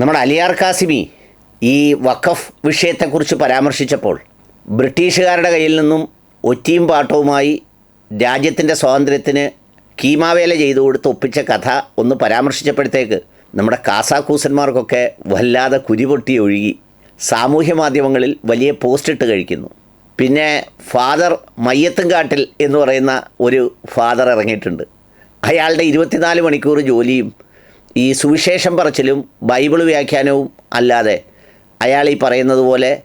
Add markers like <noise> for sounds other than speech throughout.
നമ്മുടെ അലിയാർ കാസിമി ഈ വഖഫ് വിഷയത്തെക്കുറിച്ച് പരാമർശിച്ചപ്പോൾ ബ്രിട്ടീഷുകാരുടെ കയ്യിൽ നിന്നും ഒറ്റയും പാട്ടവുമായി രാജ്യത്തിന്റെ സ്വാതന്ത്ര്യത്തിന് കീമാവേല ചെയ്തു കൊടുത്ത് ഒപ്പിച്ച കഥ ഒന്ന് പരാമർശിച്ചപ്പോഴത്തേക്ക് നമ്മുടെ കാസാക്കൂസന്മാർക്കൊക്കെ വല്ലാതെ കുരിപൊട്ടി ഒഴുകി സാമൂഹ്യ മാധ്യമങ്ങളിൽ വലിയ പോസ്റ്റ് ഇട്ട് കഴിക്കുന്നു. പിന്നെ ഫാദർ മയ്യത്തുംകാട്ടിൽ എന്ന് പറയുന്ന ഒരു ഫാദർ ഇറങ്ങിയിട്ടുണ്ട്. അയാളുടെ ഇരുപത്തിനാല് മണിക്കൂർ ജോലിയും ഈ സുവിശേഷം പറച്ചിലും ബൈബിൾ വ്യാഖ്യാനവും അല്ലാതെ അയാൾ ഈ പറയുന്നത് പോലെ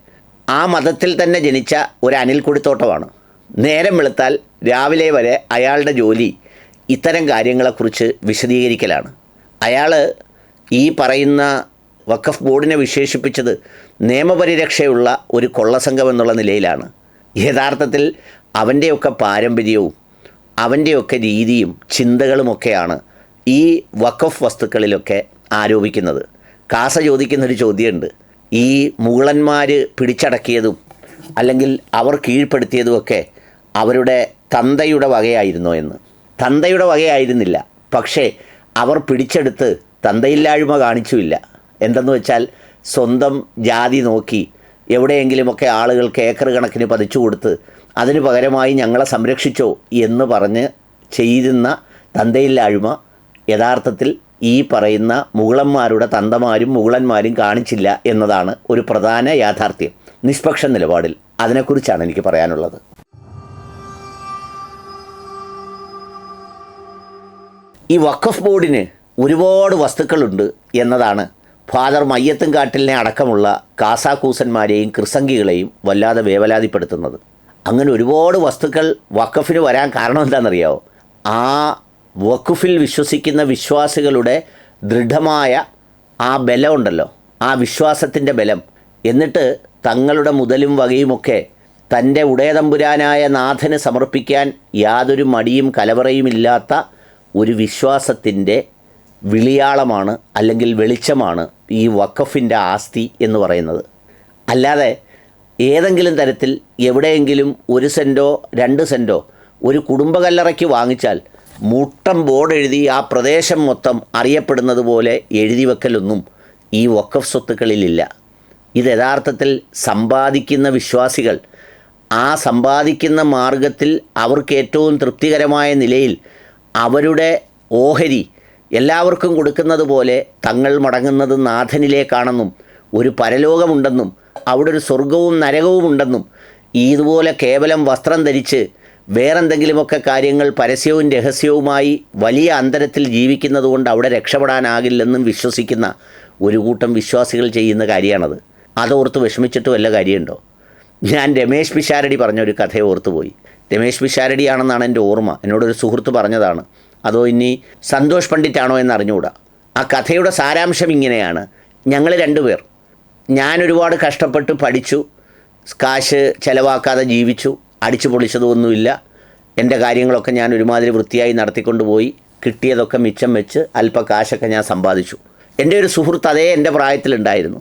ആ മതത്തിൽ തന്നെ ജനിച്ച ഒരു അനിൽ കുടിത്തോട്ടമാണ്. നേരം വെളുത്താൽ രാവിലെ വരെ അയാളുടെ ജോലി ഇത്തരം കാര്യങ്ങളെക്കുറിച്ച് വിശദീകരിക്കലാണ്. അയാൾ ഈ പറയുന്ന വഖഫ് ബോർഡിനെ വിശേഷിപ്പിച്ചത് നിയമപരിരക്ഷയുള്ള ഒരു കൊള്ളസംഘം എന്നുള്ള നിലയിലാണ്. യഥാർത്ഥത്തിൽ അവന്റെയൊക്കെ പാരമ്പര്യവും അവന്റെയൊക്കെ രീതിയും ചിന്തകളുമൊക്കെയാണ് ഈ വഖഫ് വസ്തുക്കളിലൊക്കെ ആരോപിക്കുന്നത്. കാസ ചോദിക്കുന്നൊരു ചോദ്യമുണ്ട്. ഈ മുഗളന്മാർ പിടിച്ചടക്കിയതും അല്ലെങ്കിൽ അവർ കീഴ്പ്പെടുത്തിയതുമൊക്കെ അവരുടെ തന്തയുടെ വകയായിരുന്നോ എന്ന്. തന്തയുടെ വകയായിരുന്നില്ല. പക്ഷേ അവർ പിടിച്ചെടുത്ത് തന്തയില്ലായ്മ കാണിച്ചുമില്ല. എന്തെന്ന് വെച്ചാൽ സ്വന്തം ജാതി നോക്കി എവിടെയെങ്കിലുമൊക്കെ ആളുകൾക്ക് ഏക്കർ കണക്കിന് പതിച്ചു കൊടുത്ത് അതിന് പകരമായി ഞങ്ങളെ സംരക്ഷിച്ചോ എന്ന് പറഞ്ഞ് ചെയ്യുന്ന തന്തയില്ലായ്മ യഥാർത്ഥത്തിൽ ഈ പറയുന്ന മുഗളന്മാരുടെ തന്തമാരും മുഗളന്മാരും കാണിച്ചില്ല എന്നതാണ് ഒരു പ്രധാന യാഥാർത്ഥ്യം നിഷ്പക്ഷ നിലപാടിൽ. അതിനെക്കുറിച്ചാണ് എനിക്ക് പറയാനുള്ളത്. ഈ വഖഫ് ബോർഡിന് ഒരുപാട് വസ്തുക്കളുണ്ട് എന്നതാണ് ഫാദർ മയ്യത്തും കാട്ടിലിനെ അടക്കമുള്ള കാസാക്കൂസന്മാരെയും ക്രിസംഗികളെയും വല്ലാതെ വേവലാതിപ്പെടുത്തുന്നത്. അങ്ങനെ ഒരുപാട് വസ്തുക്കൾ വഖഫിന് വരാൻ കാരണം എന്താണെന്നറിയാമോ ആ വഖഫിൽ വിശ്വസിക്കുന്ന വിശ്വാസികളുടെ ദൃഢമായ ആ ബലമുണ്ടല്ലോ. ആ വിശ്വാസത്തിന്റെ ബലം. എന്നിട്ട് തങ്ങളുടെ മുതലും വകയുമൊക്കെ തന്റെ ഉടയതമ്പുരാനായ നാഥന് സമർപ്പിക്കാൻ യാതൊരു മടിയും കലവറയുമില്ലാത്ത ഒരു വിശ്വാസത്തിന്റെ വിളിയാളമാണ് അല്ലെങ്കിൽ വെളിച്ചമാണ് ഈ വഖഫിന്റെ ആസ്തി എന്ന് പറയുന്നത്. അല്ലാതെ ഏതെങ്കിലും തരത്തിൽ എവിടെയെങ്കിലും ഒരു സെന്റോ രണ്ട് സെന്റോ ഒരു കുടുംബകല്ലറയ്ക്ക് വാങ്ങിച്ചാൽ മുട്ടം ബോർഡ് എഴുതി ആ പ്രദേശം മൊത്തം അറിയപ്പെടുന്നത് പോലെ എഴുതി വെക്കലൊന്നും ഈ വക്കഫ് സ്വത്തുക്കളിലില്ല. ഇത് യഥാർത്ഥത്തിൽ സമ്പാദിക്കുന്ന വിശ്വാസികൾ ആ സമ്പാദിക്കുന്ന മാർഗത്തിൽ അവർക്ക് ഏറ്റവും തൃപ്തികരമായ നിലയിൽ അവരുടെ ഓഹരി എല്ലാവർക്കും കൊടുക്കുന്നത് പോലെ തങ്ങൾ മടങ്ങുന്നത് നാഥനിലേക്കാണെന്നും ഒരു പരലോകമുണ്ടെന്നും അവിടെ ഒരു സ്വർഗവും നരകവും ഉണ്ടെന്നും ഇതുപോലെ കേവലം വസ്ത്രം ധരിച്ച് വേറെന്തെങ്കിലുമൊക്കെ കാര്യങ്ങൾ പരസ്യവും രഹസ്യവുമായി വലിയ അന്തരത്തിൽ ജീവിക്കുന്നതുകൊണ്ട് അവിടെ രക്ഷപ്പെടാനാകില്ലെന്നും വിശ്വസിക്കുന്ന ഒരു കൂട്ടം വിശ്വാസികൾ ചെയ്യുന്ന കാര്യമാണത്. അതോർത്ത് വിഷമിച്ചിട്ട് വല്ല കാര്യമുണ്ടോ? ഞാൻ രമേശ് പിഷാരടി പറഞ്ഞൊരു കഥയെ ഓർത്തുപോയി. രമേശ് പിഷാരടിയാണെന്നാണ് എന്റെ ഓർമ്മ. എന്നോടൊരു സുഹൃത്ത് പറഞ്ഞതാണ്. അതോ ഇനി സന്തോഷ് പണ്ഡിറ്റ് ആണോ എന്ന് അറിഞ്ഞുകൂടാ ആ കഥയുടെ സാരാംശം ഇങ്ങനെയാണ്. ഞങ്ങൾ രണ്ടുപേർ. ഞാൻ ഒരുപാട് കഷ്ടപ്പെട്ട് പഠിച്ചു. കാശ് ചിലവാക്കാതെ ജീവിച്ചു. അടിച്ചു പൊളിച്ചതൊന്നുമില്ല. എന്റെ കാര്യങ്ങളൊക്കെ ഞാൻ ഒരുമാതിരി വൃത്തിയായി നടത്തിക്കൊണ്ടുപോയി. കിട്ടിയതൊക്കെ മിച്ചം വെച്ച് അല്പ കാശൊക്കെ ഞാൻ സമ്പാദിച്ചു. എന്റെ ഒരു സുഹൃത്ത് അതേ എന്റെ പ്രായത്തിലുണ്ടായിരുന്നു.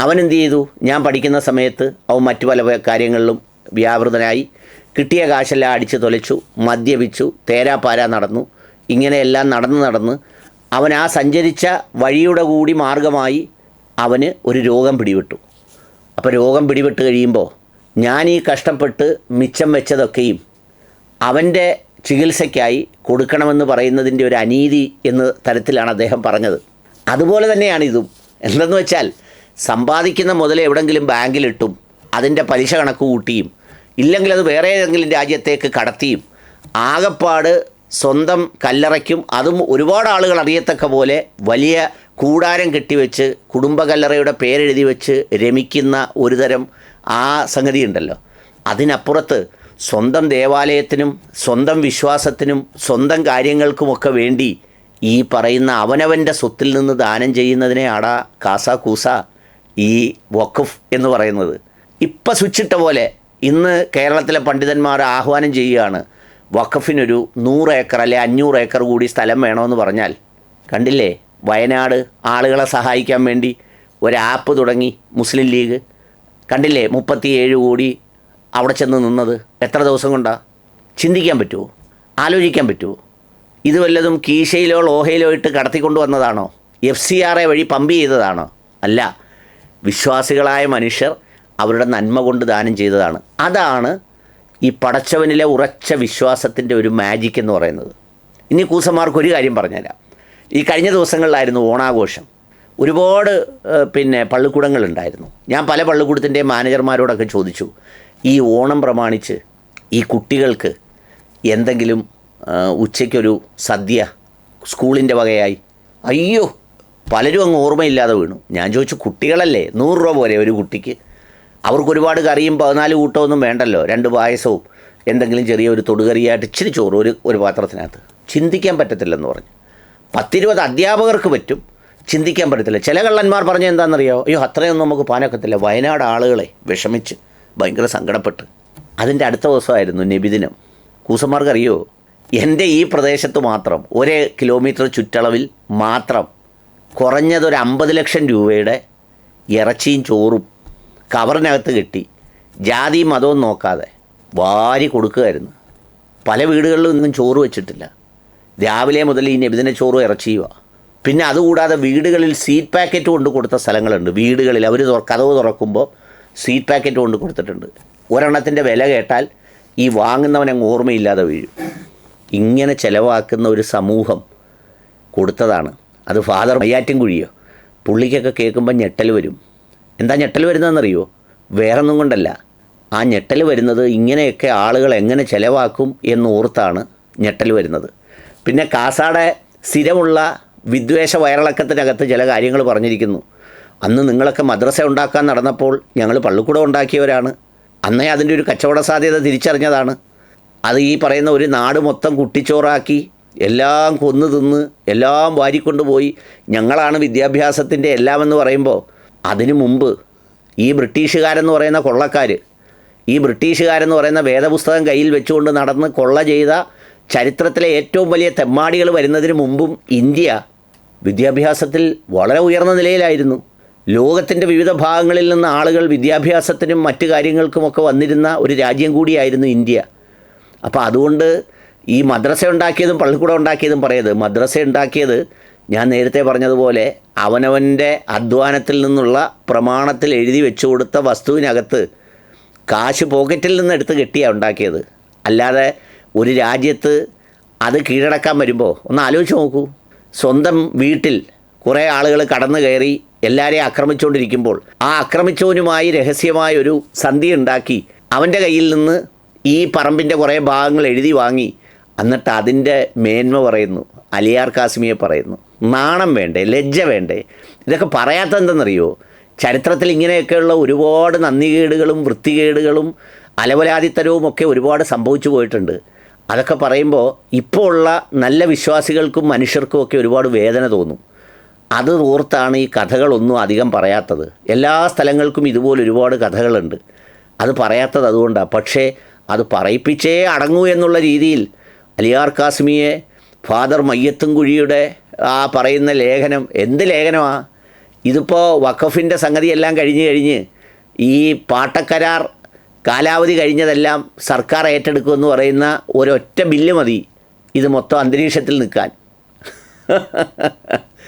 അവൻ എന്ത് ചെയ്തു? ഞാൻ പഠിക്കുന്ന സമയത്ത് അവൻ മറ്റു പല കാര്യങ്ങളിലും വ്യാപൃതനായി. കിട്ടിയ കാശെല്ലാം അടിച്ച് തൊലച്ചു മദ്യപിച്ചു തേരാപ്പാര നടന്നു. ഇങ്ങനെയെല്ലാം നടന്ന് നടന്ന് അവൻ ആ സഞ്ചരിച്ച വഴിയുടെ കൂടി മാർഗമായി അവന് ഒരു രോഗം പിടിപെട്ടു. അപ്പോൾ രോഗം പിടിപെട്ട് കഴിയുമ്പോൾ ഞാൻ ഈ കഷ്ടപ്പെട്ട് മിച്ചം വെച്ചതൊക്കെയും അവന്റെ ചികിത്സയ്ക്കായി കൊടുക്കണമെന്ന് പറയുന്നതിന്റെ ഒരു അനീതി എന്ന തരത്തിലാണ് അദ്ദേഹം പറഞ്ഞത്. അതുപോലെ തന്നെയാണ് ഇതും. എന്തെന്ന് വെച്ചാൽ സമ്പാദിക്കുന്ന മുതൽ എവിടെങ്കിലും ബാങ്കിലിട്ടും അതിന്റെ പലിശ കണക്ക് കൂട്ടിയും ഇല്ലെങ്കിൽ അത് വേറെ ഏതെങ്കിലും രാജ്യത്തേക്ക് കടത്തിയും ആകപ്പാട് സ്വന്തം കല്ലറയ്ക്കും അതും ഒരുപാട് ആളുകൾ അറിയത്തക്ക പോലെ വലിയ കൂടാരം കെട്ടിവെച്ച് കുടുംബ കല്ലറയുടെ പേരെഴുതി വെച്ച് രമിക്കുന്ന ഒരുതരം ആ സംഗതി ഉണ്ടല്ലോ അതിനപ്പുറത്ത് സ്വന്തം ദേവാലയത്തിനും സ്വന്തം വിശ്വാസത്തിനും സ്വന്തം കാര്യങ്ങൾക്കുമൊക്കെ വേണ്ടി ഈ പറയുന്ന അവനവന്റെ സ്വത്തിൽ നിന്ന് ദാനം ചെയ്യുന്നതിനെ ആടാ കാസ കൂസ ഈ വഖഫ് എന്ന് പറയുന്നത്. ഇപ്പം സ്വിച്ചിട്ട പോലെ ഇന്ന് കേരളത്തിലെ പണ്ഡിതന്മാർ ആഹ്വാനം ചെയ്യുകയാണ് വഖഫിനൊരു നൂറ് ഏക്കർ അല്ലെ അഞ്ഞൂറ് ഏക്കർ കൂടി സ്ഥലം വേണമെന്ന് പറഞ്ഞാൽ. കണ്ടില്ലേ? വയനാട് ആളുകളെ സഹായിക്കാൻ വേണ്ടി ഒരു ആപ്പ് തുടങ്ങി മുസ്ലിം ലീഗ്. കണ്ടില്ലേ മുപ്പത്തിയേഴ് കോടി അവിടെ ചെന്ന് നിന്നത്? എത്ര ദിവസം കൊണ്ടാണ് ചിന്തിക്കാൻ പറ്റുമോ ആലോചിക്കാൻ പറ്റുമോ ഇത് വല്ലതും കീശയിലോ ലോഹയിലോ ഇട്ട് കടത്തിക്കൊണ്ട് വന്നതാണോ? എഫ് സി ആർ എ വഴി പമ്പ് ചെയ്തതാണോ? അല്ല. വിശ്വാസികളായ മനുഷ്യർ അവരുടെ നന്മ കൊണ്ട് ദാനം ചെയ്തതാണ്. അതാണ് ഈ പടച്ചവനിലെ ഉറച്ച വിശ്വാസത്തിന്റെ ഒരു മാജിക് എന്ന് പറയുന്നത്. ഇനി കൂസന്മാർക്ക് ഒരു കാര്യം പറഞ്ഞുതരാം. ഈ കഴിഞ്ഞ ദിവസങ്ങളിലായിരുന്നു ഓണാഘോഷം. ഒരുപാട് പിന്നെ പള്ളിക്കൂടങ്ങളുണ്ടായിരുന്നു. ഞാൻ പല പള്ളിക്കൂടത്തിന്റെയും മാനേജർമാരോടൊക്കെ ചോദിച്ചു ഈ ഓണം പ്രമാണിച്ച് ഈ കുട്ടികൾക്ക് എന്തെങ്കിലും ഉച്ചയ്ക്കൊരു സദ്യ സ്കൂളിന്റെ വകയായി? അയ്യോ പലരും അങ്ങ് ഓർമ്മയില്ലാതെ വീണു. ഞാൻ ചോദിച്ചു കുട്ടികളല്ലേ? നൂറ് രൂപ പോലെ ഒരു കുട്ടിക്ക്? അവർക്ക് ഒരുപാട് കറിയും പതിനാല് കൂട്ടമൊന്നും വേണ്ടല്ലോ രണ്ട് പായസവും എന്തെങ്കിലും ചെറിയ ഒരു തൊടുകറിയായിട്ട് ഇച്ചിരി ചോറ് ഒരു ഒരു പാത്രത്തിനകത്ത്. ചിന്തിക്കാൻ പറ്റത്തില്ലെന്ന് പറഞ്ഞു. പത്തിരുപത് അധ്യാപകർക്ക് പറ്റും. ചിന്തിക്കാൻ പറ്റത്തില്ല. ചില കള്ളന്മാർ പറഞ്ഞ എന്താണെന്നറിയോ? അയ്യോ അത്രയൊന്നും നമുക്ക് പാനൊക്കത്തില്ല. വയനാട് ആളുകളെ വിഷമിച്ച് ഭയങ്കര സങ്കടപ്പെട്ട്. അതിന്റെ അടുത്ത ദിവസമായിരുന്നു നബിദിനം. കൂസന്മാർക്കറിയോ എന്റെ ഈ പ്രദേശത്ത് മാത്രം ഒരേ കിലോമീറ്റർ ചുറ്റളവിൽ മാത്രം കുറഞ്ഞതൊരു അമ്പത് ലക്ഷം രൂപയുടെ ഇറച്ചിയും ചോറും കവറിനകത്ത് കെട്ടി ജാതി മതവും നോക്കാതെ വാരി കൊടുക്കുകയായിരുന്നു. പല വീടുകളിലും ഇന്നും ചോറ് വെച്ചിട്ടില്ല. രാവിലെ മുതൽ ഈ നബിദിന ചോറും ഇറച്ചിയുമാണ്. പിന്നെ അതുകൂടാതെ വീടുകളിൽ സീറ്റ് പാക്കറ്റ് കൊണ്ട് കൊടുത്ത സ്ഥലങ്ങളുണ്ട്. വീടുകളിൽ അവർ കഥവ് തുറക്കുമ്പോൾ സീറ്റ് പാക്കറ്റ് കൊണ്ട് കൊടുത്തിട്ടുണ്ട്. ഒരെണ്ണത്തിന്റെ വില കേട്ടാൽ ഈ വാങ്ങുന്നവനങ്ങ് ഓർമ്മയില്ലാതെ വീഴും. ഇങ്ങനെ ചിലവാക്കുന്ന ഒരു സമൂഹം കൊടുത്തതാണ്. അത് ഫാദർ മയ്യാറ്റിൻകുഴിയോ പുള്ളിക്കൊക്കെ കേൾക്കുമ്പോൾ ഞെട്ടൽ വരും. എന്താ ഞെട്ടൽ വരുന്നതെന്നറിയോ? വേറൊന്നും കൊണ്ടല്ല. ആ ഞെട്ടൽ വരുന്നത് ഇങ്ങനെയൊക്കെ ആളുകൾ എങ്ങനെ ചിലവാക്കും എന്നോർത്താണ് ഞെട്ടൽ വരുന്നത്. പിന്നെ കാസാടെ സ്ഥിരമുള്ള വിദ്വേഷ വയറിളക്കത്തിനകത്ത് ചില കാര്യങ്ങൾ പറഞ്ഞിരിക്കുന്നു. അന്ന് നിങ്ങളൊക്കെ മദ്രസ ഉണ്ടാക്കാൻ നടന്നപ്പോൾ ഞങ്ങൾ പള്ളിക്കൂടം ഉണ്ടാക്കിയവരാണ്. അന്നേ അതിന്റെ ഒരു കച്ചവട സാധ്യത തിരിച്ചറിഞ്ഞതാണ്. അത് ഈ പറയുന്ന ഒരു നാട് മൊത്തം കുട്ടിച്ചോറാക്കി എല്ലാം കൊന്നു തിന്ന് എല്ലാം വാരിക്കൊണ്ടുപോയി. ഞങ്ങളാണ് വിദ്യാഭ്യാസത്തിന്റെ എല്ലാമെന്ന് പറയുമ്പോൾ അതിനു മുമ്പ് ഈ ബ്രിട്ടീഷുകാരെന്ന് പറയുന്ന കൊള്ളക്കാർ ഈ ബ്രിട്ടീഷുകാരെന്ന് പറയുന്ന വേദപുസ്തകം കയ്യിൽ വെച്ചുകൊണ്ട് നടന്ന് കൊള്ള ചെയ്ത ചരിത്രത്തിലെ ഏറ്റവും വലിയ തെമ്മാടികൾ വരുന്നതിന് മുമ്പും ഇന്ത്യ വിദ്യാഭ്യാസത്തിൽ വളരെ ഉയർന്ന നിലയിലായിരുന്നു. ലോകത്തിന്റെ വിവിധ ഭാഗങ്ങളിൽ നിന്ന് ആളുകൾ വിദ്യാഭ്യാസത്തിനും മറ്റു കാര്യങ്ങൾക്കുമൊക്കെ വന്നിരുന്ന ഒരു രാജ്യം കൂടിയായിരുന്നു ഇന്ത്യ. അപ്പോൾ അതുകൊണ്ട് ഈ മദ്രസ ഉണ്ടാക്കിയതും പള്ളിക്കൂടം ഉണ്ടാക്കിയതും പറയരുത് മദ്രസ ഉണ്ടാക്കിയത് ഞാൻ നേരത്തെ പറഞ്ഞതുപോലെ അവനവന്റെ അധ്വാനത്തിൽ നിന്നുള്ള പ്രമാണത്തിൽ എഴുതി വെച്ചു കൊടുത്ത വസ്തുവിനകത്ത് കാശ് പോക്കറ്റിൽ നിന്ന് എടുത്ത് കെട്ടിയാണ് ഉണ്ടാക്കിയത്. അല്ലാതെ ഒരു രാജ്യത്ത് അത് കീഴടക്കാൻ വരുമ്പോൾ ഒന്ന് ആലോചിച്ച് നോക്കൂ. സ്വന്തം വീട്ടിൽ കുറേ ആളുകൾ കടന്നു കയറി എല്ലാവരെയും ആക്രമിച്ചുകൊണ്ടിരിക്കുമ്പോൾ ആ ആക്രമിച്ചവനുമായി രഹസ്യമായ ഒരു സന്ധി ഉണ്ടാക്കി അവന്റെ കയ്യിൽ നിന്ന് ഈ പറമ്പിന്റെ കുറേ ഭാഗങ്ങൾ എഴുതി വാങ്ങി എന്നിട്ട് അതിന്റെ മേന്മ പറയുന്നു അലിയാർ കാസിമിയെ പറയുന്നു. നാണം വേണ്ടേ ലജ്ജ വേണ്ടേ? ഇതൊക്കെ പറയാത്ത എന്തെന്നറിയോ ചരിത്രത്തിൽ ഇങ്ങനെയൊക്കെയുള്ള ഒരുപാട് നന്ദികേടുകളും വൃത്തികേടുകളും അലവലാതിത്തരവും ഒക്കെ ഒരുപാട് സംഭവിച്ചു പോയിട്ടുണ്ട്. അതൊക്കെ പറയുമ്പോൾ ഇപ്പോൾ ഉള്ള നല്ല വിശ്വാസികൾക്കും മനുഷ്യർക്കും ഒക്കെ ഒരുപാട് വേദന തോന്നും. അത് ഓർത്താണ് ഈ കഥകളൊന്നും അധികം പറയാത്തത്. എല്ലാ സ്ഥലങ്ങൾക്കും ഇതുപോലെ ഒരുപാട് കഥകളുണ്ട്. അത് പറയാത്തത് അതുകൊണ്ടാണ് പക്ഷേ അത് പറയിപ്പിച്ചേ അടങ്ങൂ എന്നുള്ള രീതിയിൽ അലിയാർ കാസ്മിയെ ഫാദർ മയ്യത്തും കുഴിയുടെ ആ പറയുന്ന ലേഖനം എന്ത് ലേഖനമാണ് ഇതിപ്പോൾ വഖഫിന്റെ സംഗതിയെല്ലാം കഴിഞ്ഞ് കഴിഞ്ഞ് ഈ പാട്ടക്കരാർ കാലാവധി കഴിഞ്ഞതെല്ലാം സർക്കാർ ഏറ്റെടുക്കുമെന്ന് പറയുന്ന ഒരൊറ്റ ബില്ല് മതി. ഇത് മൊത്തം അന്തരീക്ഷത്തിൽ നിൽക്കാൻ. <laughs>